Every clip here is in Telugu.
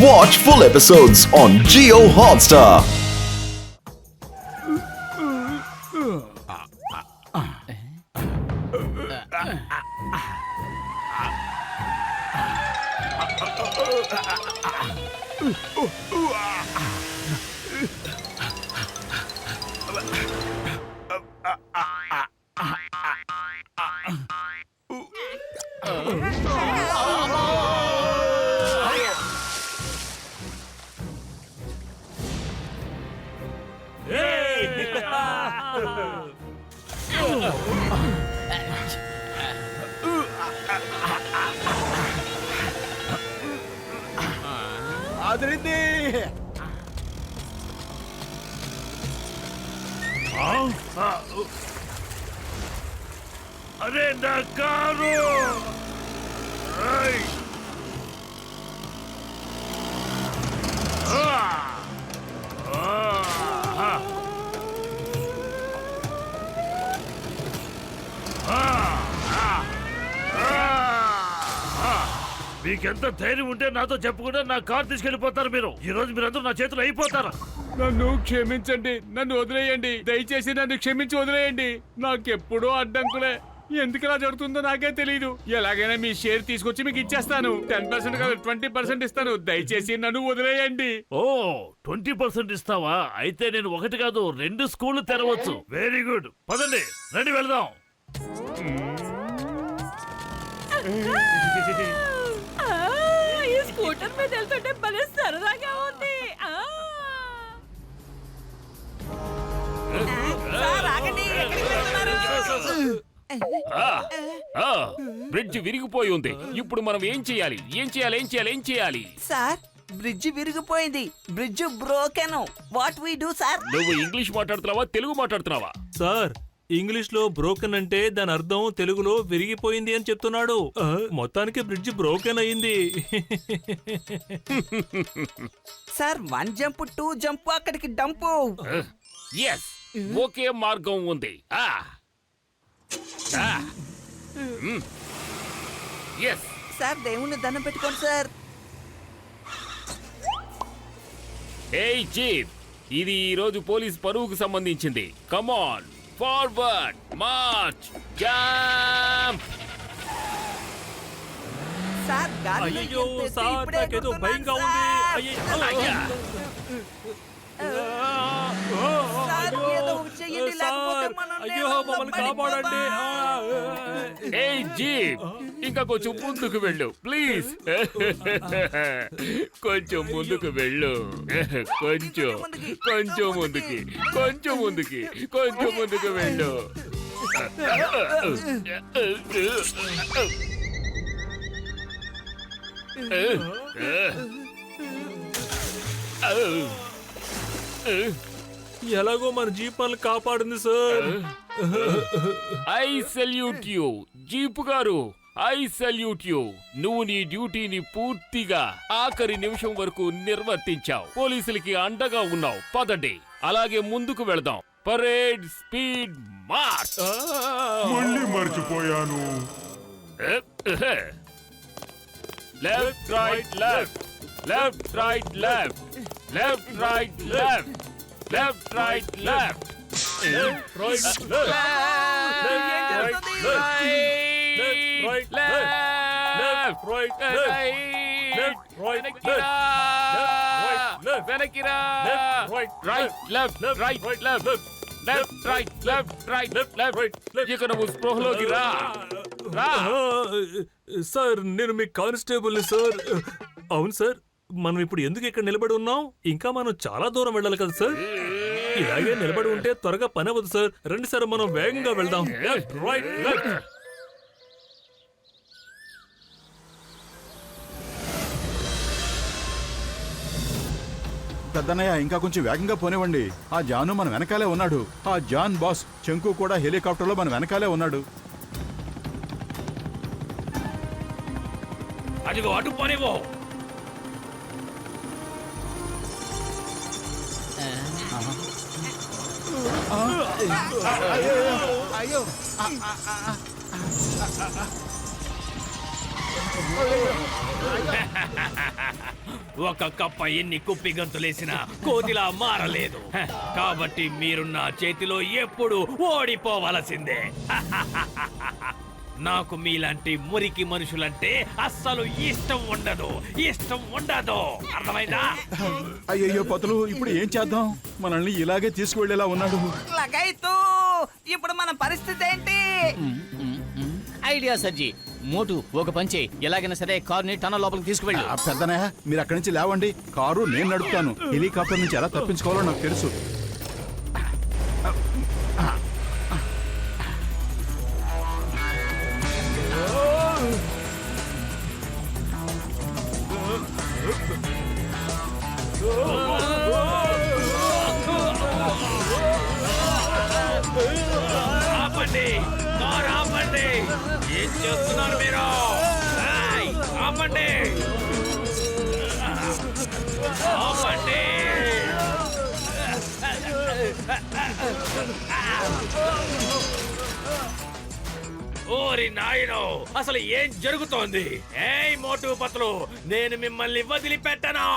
Watch full episodes on Geo Hotstar. Oh. అరే నా కారు ఏయ్! మీకెంత ధైర్యం ఉంటే నాతో చెప్పకుండా నా కారు తీసుకెళ్ళిపోతారు మీరు. ఈ రోజు మీరందరూ నా చేతులు అయిపోతారు. నన్ను క్షమించండి నన్ను వదిలేయండి. దయచేసి నన్ను క్షమించి వదిలేయండి. నాకెప్పుడూ అడ్డంకులే. ఎందుకు ఇలా జరుగుతుందో నాకే తెలియదు ఎలాగైనా మీ షేర్ తీసుకొచ్చి మీకు ఇచ్చేస్తాను. టెన్ పర్సెంట్ కాదు ట్వంటీ పర్సెంట్ ఇస్తాను. దయచేసి నన్ను వదిలేయండి. ఓ ట్వంటీ పర్సెంట్ ఇస్తావా? అయితే నేను ఒకటి కాదు రెండు స్కూళ్ళు తెరవచ్చు. వెరీ గుడ్ పదండి రండి వెళ్దాం. ఈ స్కూటర్ మీద వెళ్తుంటే భలే సరదాగా ఉంది. బ్రిడ్జ్ విరిగిపోయి ఉంది. ఇప్పుడు మనం ఏం చేయాలి? ఏం చేయాలి? ఏం చేయాలి? ఏం చేయాలి? సార్ బ్రిడ్జ్ విరిగిపోయింది. Bridge broken. What we do sir? నువ్వు ఇంగ్లీష్ మాట్లాడుతున్నావా? తెలుగు మాట్లాడుతున్నావా? సార్ ఇంగ్లీష్లో బ్రోకెన్ అంటే దాని అర్థం తెలుగులో విరిగిపోయింది అని చెప్తున్నాడు. మొత్తానికి బ్రిడ్జ్ బ్రోకెన్ అయింది. Sir one jump two jump అక్కడికి డంపు ఎస్ ఒకే మార్గం ఉంది. ఆ. ఎస్ సార్ దేవుణ్ణి దండం పెట్టుకోండి సార్. ఏయ్ చీఫ్ ఇది ఈ రోజు పోలీస్ పరువుకు సంబంధించింది. Come on forward march jump sir గాలిలో అయ్యో సార్ నాకేదో భయంగా ఉంది. అయ్యా. చెయ్యండి, లేకపోతే మనం అయ్యో నీళ్ళల్లో మమ్మల్ని కాపాడండి. ఏయ్ జీప్ ఇంకా కొంచెం ముందుకు వెళ్ళు ప్లీజ్. కొంచెం ముందుకు వెళ్ళు. కొంచెం కొంచెం ముందుకి కొంచెం ముందుకి కొంచెం ముందుకు వెళ్ళు. ఎలాగో మన జీప్ మనల్ని కాపాడింది sir. I salute you. Jeep గారు ఐ సెల్యూట్ యు. నువ్వు నీ డ్యూటీని పూర్తిగా ఆఖరి నిమిషం వరకు నిర్వర్తించావు. పోలీసులకి అండగా ఉన్నావు. పదండి. అలాగే ముందుకు వెళదాం. Parade speed march. మళ్ళీ మర్చిపోయాను. Left right left. Left right left. Left right left. Left right left right, left, right, left, right, వెనక్కిరా వెనక్కిరా right, right left right left left right left right left ఇక నువ్వు స్పృహలోకి రా రా సార్ నేను మీ కానిస్టేబుల్ని సార్ అవును సార్ మనం ఇప్పుడు ఎందుకు ఇక్కడ నిలబడి ఉన్నాం? ఇంకా మనం చాలా దూరం వెళ్ళాలి కదా సార్. ఇలాగే నిలబడి ఉంటే త్వరగా పని అవ్వదు సార్. రండి సార్ మనం వేగంగా వెళ్దాం. రైట్ లెఫ్ట్ పెద్దన్నయ్య ఇంకా కొంచెం వేగంగా పోనివ్వండి. ఆ జాను మన వెనకాలే ఉన్నాడు. ఆ జాన్ బాస్ చెంకు కూడా హెలికాప్టర్లో మన వెనకాలే ఉన్నాడు. అదిగో అటు పోనివ్వు. అయ్యో ఒక కప్ప ఎన్ని కుప్పి గంతులేసినా కోతిలా మారలేదు. కాబట్టి మీరు నా చేతిలో ఎప్పుడు ఓడిపోవలసిందే. నాకు మీలాంటి మురికి మనుషులంటే అస్సలు ఇష్టం ఉండదు. ఇష్టం ఉండదు. అర్థమైందా? అయ్యయ్యో పతులు ఇప్పుడు ఏం చేద్దాం? మనల్ని ఇలాగే తీసుకువెళ్ళేలా ఉన్నాడు. లగైతూ ఇప్పుడు మన పరిస్థితి ఏంటి? ఐడియా సర్జీ. మోటు ఒక పంచే ఎలాగైనా సరే కారుని టనల్ లోపలికి తీసుకువెళ్ళు. ఆ, పెద్దనయ్య మీరు అక్కడి నుంచి లేవండి. కారు నేను నడుపుతాను. హెలికాప్టర్ నుంచి ఎలా తప్పించుకోవాలో నాకు తెలుసు. ఏం జరుగుతోంది? ఏయ్ మోటు పత్రులు నేను మిమ్మల్ని వదిలిపెట్టను.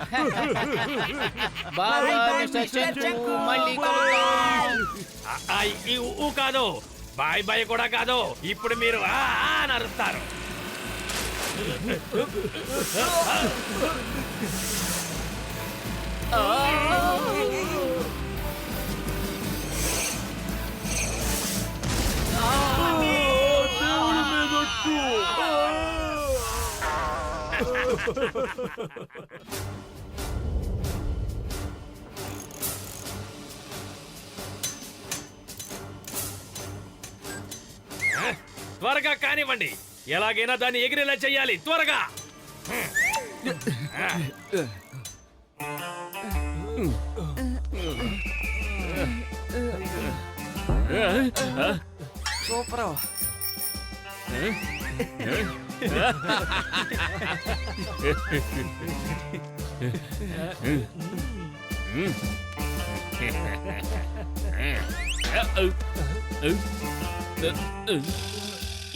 ఈ ఊ కాదు. బాయ్ బాయ్ కూడా కాదు. ఇప్పుడు మీరు ఆ అని అరుస్తారు. త్వరగా కానివ్వండి. ఎలాగైనా దాన్ని ఎగిరేలా చెయ్యాలి త్వరగా. సూపర్.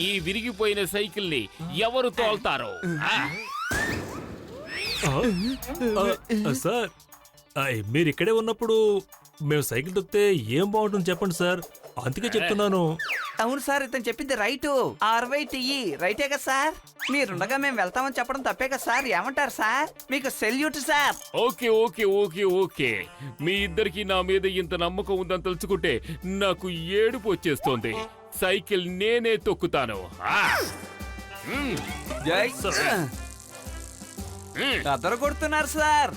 ఈ విరిగిపోయిన సైకిల్ని ఎవరు తోల్తారో? సార్ ఆయ్, మీరు ఇక్కడే ఉన్నప్పుడు మేము సైకిల్ తొక్కితే ఏం బాగుంటుంది చెప్పండి సార్. అందుకే చెప్తున్నాను. అవును సార్ ఇతను చెప్పింది రైటు. ఆర్వై టిఈ రైటే కదా సార్? మీరుండగా మేము వెళ్తామని చెప్పడం తప్పే కదా సార్? ఏమంటారు సార్? మీకు salute sir. Okay okay okay okay. మీ ఇద్దరికి నా మీద ఇంత నమ్మకం ఉందని తలుచుకుంటే నాకు ఏడుపు వచ్చేస్తోంది. సైకిల్ నేనే తొక్కుతాను. ఆ, జై. మ్. కదర కొడుతున్నారు సార్.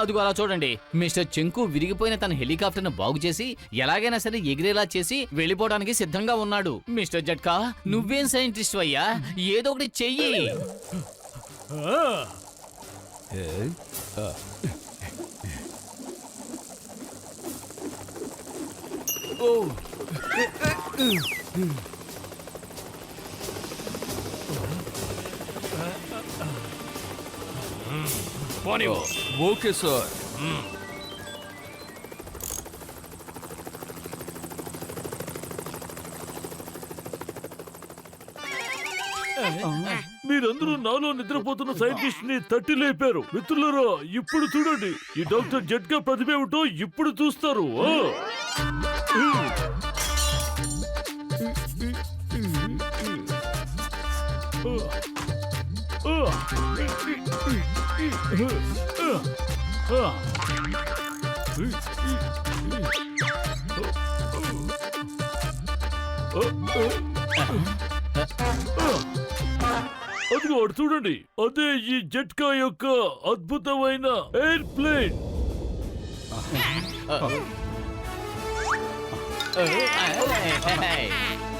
అదిగో అలా చూడండి. మిస్టర్ చెంకు విరిగిపోయిన తన హెలికాప్టర్ను బాగు చేసి ఎలాగైనా సరే ఎగిరేలా చేసి వెళ్ళిపోవడానికి సిద్ధంగా ఉన్నాడు. మిస్టర్ జట్కా నువ్వేం సైంటిస్ట్ అయ్యా? ఏదో ఒకటి చెయ్యి. Okay sir. మీరందరూ నాలో నిద్రపోతున్న సైంటిస్ట్ని తట్టి లేపారు. మిత్రులారా ఇప్పుడు చూడండి. ఈ డాక్టర్ జట్కా ప్రతిభ ఏమిటో ఇప్పుడు చూస్తారు. అదిగో చూడండి. అదే ఈ జట్కా యొక్క అద్భుతమైన ఎయిర్ ప్లేన్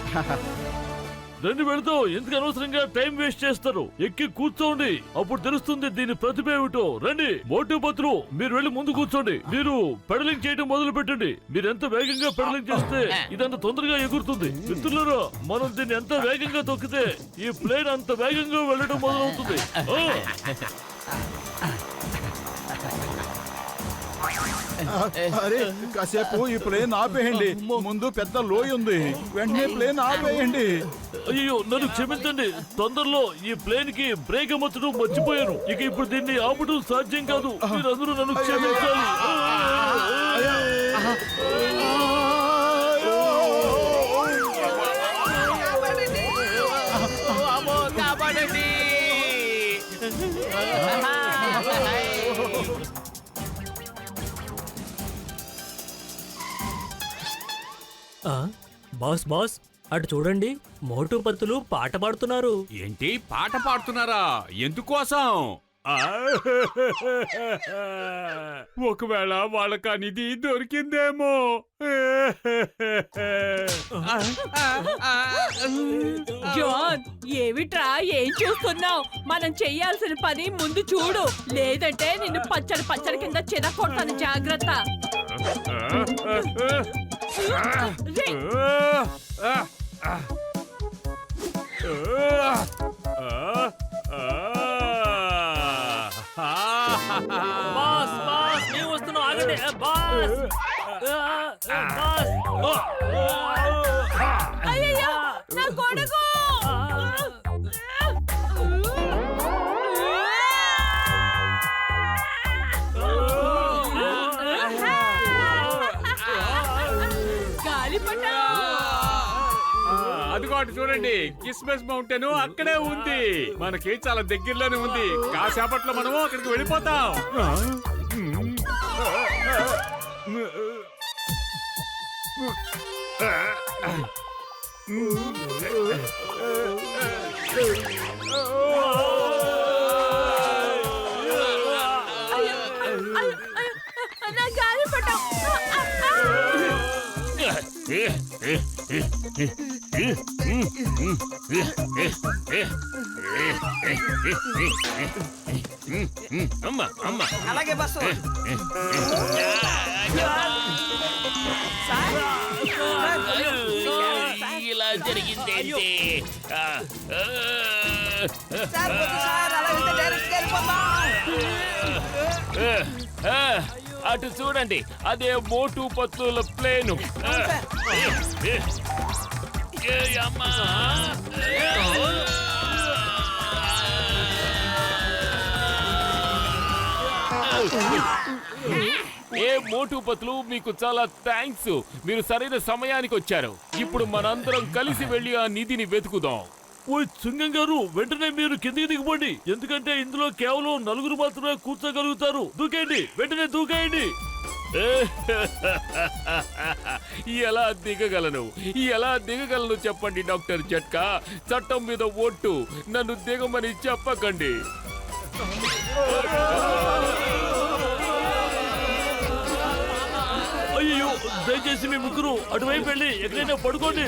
రండి వెళదాం. ఎందుకు అనవసరంగా టైం వేస్ట్ చేస్తారు? ఎక్కి కూర్చోండి. అప్పుడు తెలుస్తుంది దీని ప్రతిభ ఏమిటో. రండి. మోటు పత్రు. మీరు వెళ్ళి ముందు కూర్చోండి. మీరు పెడలింగ్ చేయడం మొదలు పెట్టండి. మీరు ఎంత వేగంగా పెడలింగ్ చేస్తే ఇదంత తొందరగా ఎగురుతుంది. మిత్రులారా మనం దీన్ని ఎంత వేగంగా తొక్కితే ఈ ప్లేన్ అంత వేగంగా వెళ్ళడం మొదలవుతుంది. అరే కాసేపు ఈ ప్లేన్ ఆపేయండి. ముందు పెద్ద లోయ ఉంది. వెంటనే ప్లేన్ ఆపేయండి. అయ్యో నన్ను క్షమించండి. తొందరలో ఈ ప్లేన్కి బ్రేక్ అమర్చడం మర్చిపోయాను. ఇక ఇప్పుడు దీన్ని ఆపడం సాధ్యం కాదు. మీరందరూ నన్ను క్షమించాలి. బాస్ బాస్ అటు చూడండి మోటు పత్తులు పాట పాడుతున్నారు. ఏంటి? పాట పాడుతున్నారా? ఎందుకోసం ఒకవేళ వాళ్ళకి ఆ నిధి దొరికిందేమో. జాన్ ఏమిట్రా? ఏం చూస్తున్నావు? మనం చెయ్యాల్సిన పని ముందు చూడు. లేదంటే నిన్ను పచ్చడి పచ్చడి కింద చిరకొడతాను జాగ్రత్త. బాస్ బాస్ నేను వస్తున్నా ఆగండి బాస్ బాస్ చూడండి కిస్మస్ మౌంటైన్ అక్కడే ఉంది మనకి చాలా దగ్గరలోనే ఉంది కాసేపట్లో మనము అక్కడికి వెళ్ళిపోతాం నా అమ్మ అమ్మ అలాగే బస్సు ఇలా ఆ, అటు చూడండి అదే మోటు పత్తుల ప్లేను. ఏ, మోటు పతులు మీకు చాలా థ్యాంక్స్ మీరు సరైన సమయానికి వచ్చారు. ఇప్పుడు మనందరం కలిసి వెళ్ళి ఆ నిధిని వెతుకుదాం. ఓ సింగం గారు వెంటనే మీరు కిందికి దిగిపోండి. ఎందుకంటే ఇందులో కేవలం నలుగురు మాత్రమే కూర్చోగలుగుతారు. దూకేయండి వెంటనే దూకేయండి. ఎలా దిగగలను? ఎలా దిగగలను చెప్పండి డాక్టర్ జట్కా? చట్టం మీద ఒట్టు. నన్ను దిగమని చెప్పకండి. అయ్యో దయచేసి మీ ముగ్గురు అటువైపు వెళ్ళి ఎక్కడైనా పడుకోండి!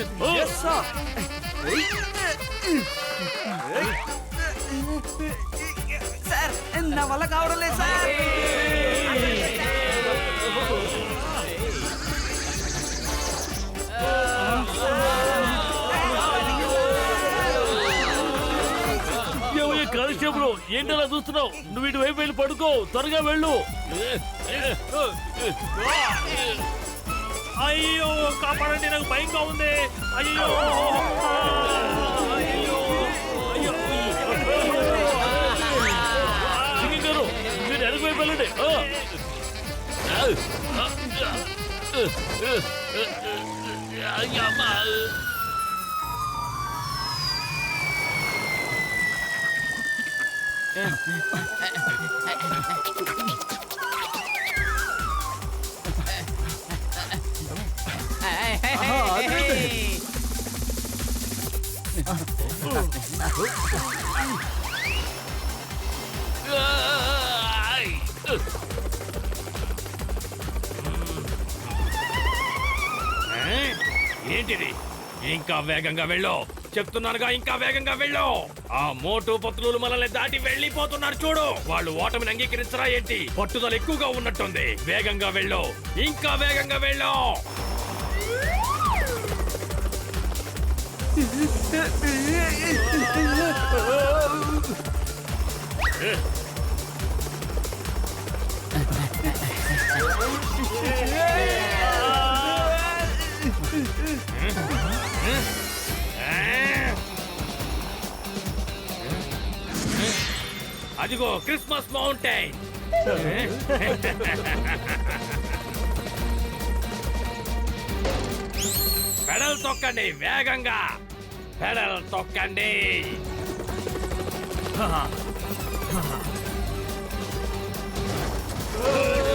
సార్ నా వల్ల కావడం లేదు సార్ ఏంటి అలా చూస్తున్నావు? నువ్వు ఇటువైపు వెళ్ళి పడుకో త్వరగా వెళ్ళు. అయ్యో కాపాడండి నాకు భయంగా ఉంది. అయ్యో. అయ్యో. అయ్యో. సింగం గారు మీరు వెనక వైపు వెళ్ళండి. ఆ! ఏంటిది? ఇంకా వేగంగా వెళ్ళు. చెప్తున్నానుగా ఇంకా వేగంగా వెళ్ళు. ఆ మోటు పత్రులు మనల్ని దాటి వెళ్ళిపోతున్నారు చూడు. వాళ్ళు ఓటమిని అంగీకరించరా ఏంటి? పట్టుదల ఎక్కువగా ఉన్నట్టుంది. వేగంగా వెళ్ళు. ఇంకా వేగంగా వెళ్ళు. అదిగో క్రిస్మస్ మౌంటైన్. పెడల్ తొక్కండి వేగంగా. పెడల్ తొక్కండి.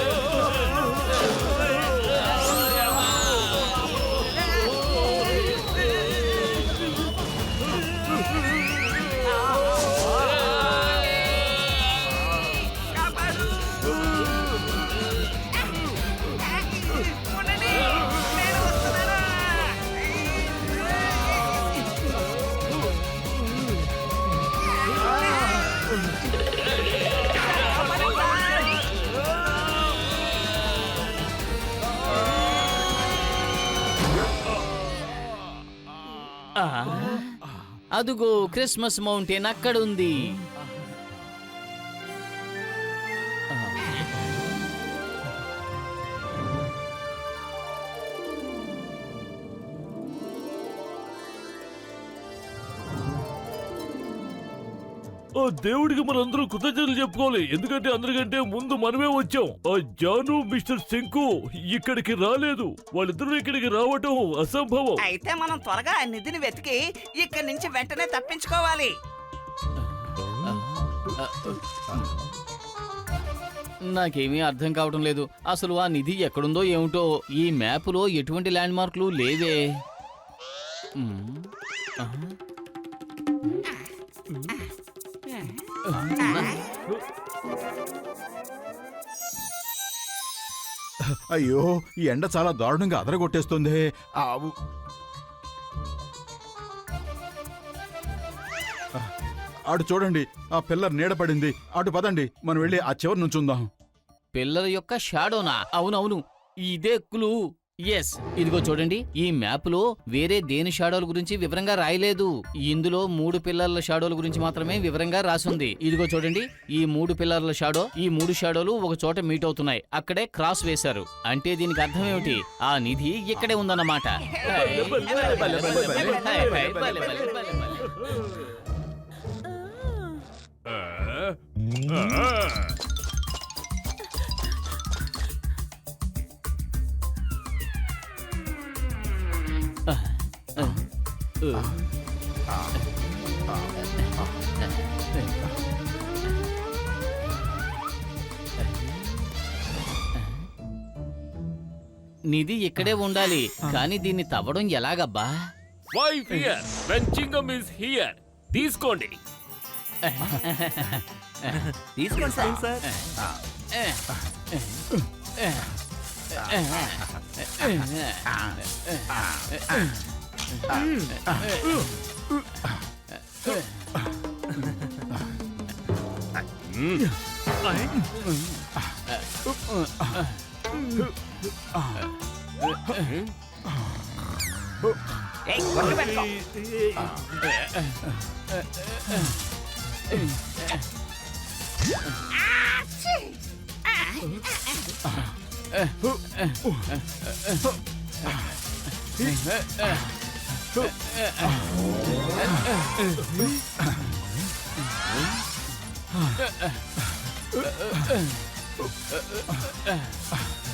అదుగో క్రిస్మస్ మౌంటైన్ అక్కడుంది. దేవుడికి మనందరం కృతజ్ఞతలు చెప్పుకోవాలి. ఎందుకంటే అందరికంటే ముందు మనమే వచ్చాం. ఆ జాను మిస్టర్ శంకు ఇక్కడికి రాలేదు. వాళ్ళిద్దరూ ఇక్కడికి రావటం అసంభవం. అయితే మనం త్వరగా ఆ నిధిని వెతికి ఇక్కడి నుంచి వెంటనే తప్పించుకోవాలి. నాకేమీ అర్థం కావటం లేదు. అసలు ఆ నిధి ఎక్కడుందో ఏమిటో ఈ మ్యాపులో ఎటువంటి ల్యాండ్ మార్కులు లేవే అయ్యో ఈ ఎండ చాలా దారుణంగా అదరగొట్టేస్తుంది. ఆ, అటు చూడండి ఆ పిల్లర్ నీడ పడింది. అటు పదండి మనం వెళ్ళి ఆ చివరి నుంచుందాం పిల్లల యొక్క షాడోనా? అవునవును ఇదే క్లూ. ఎస్ ఇదిగో చూడండి ఈ మ్యాప్లో వేరే దేని షాడోల గురించి వివరంగా రాయలేదు ఇందులో మూడు పిల్లర్ల షాడోల గురించి మాత్రమే వివరంగా రాసుంది ఇదిగో చూడండి ఈ మూడు పిల్లర్ల షాడో ఈ మూడు షాడోలు ఒక చోట మీట్ అవుతున్నాయి అక్కడే క్రాస్ వేశారు అంటే దీనికి అర్థం ఏమిటి ఆ నిధి ఇక్కడే ఉందన్నమాట నిధి ఇక్కడే ఉండాలి. కానీ దీన్ని తవ్వడం ఎలాగబ్బా? Why fear when is here తీసుకోండి. తీసుకోండి సార్. ఏయ్, Hei, கொண்டு வா Ah!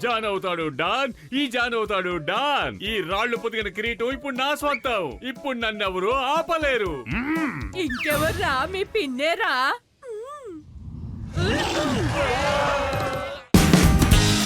జానవుతాడు డాన్ ఈ జానవుతాడు డాన్. ఈ రాళ్ళు పొదిగిన కిరీటం ఇప్పుడు నా స్వంతం. ఇప్పుడు నన్నెవరు ఆపలేరు. ఇంకెవర్రా? మీ పిన్నేరా?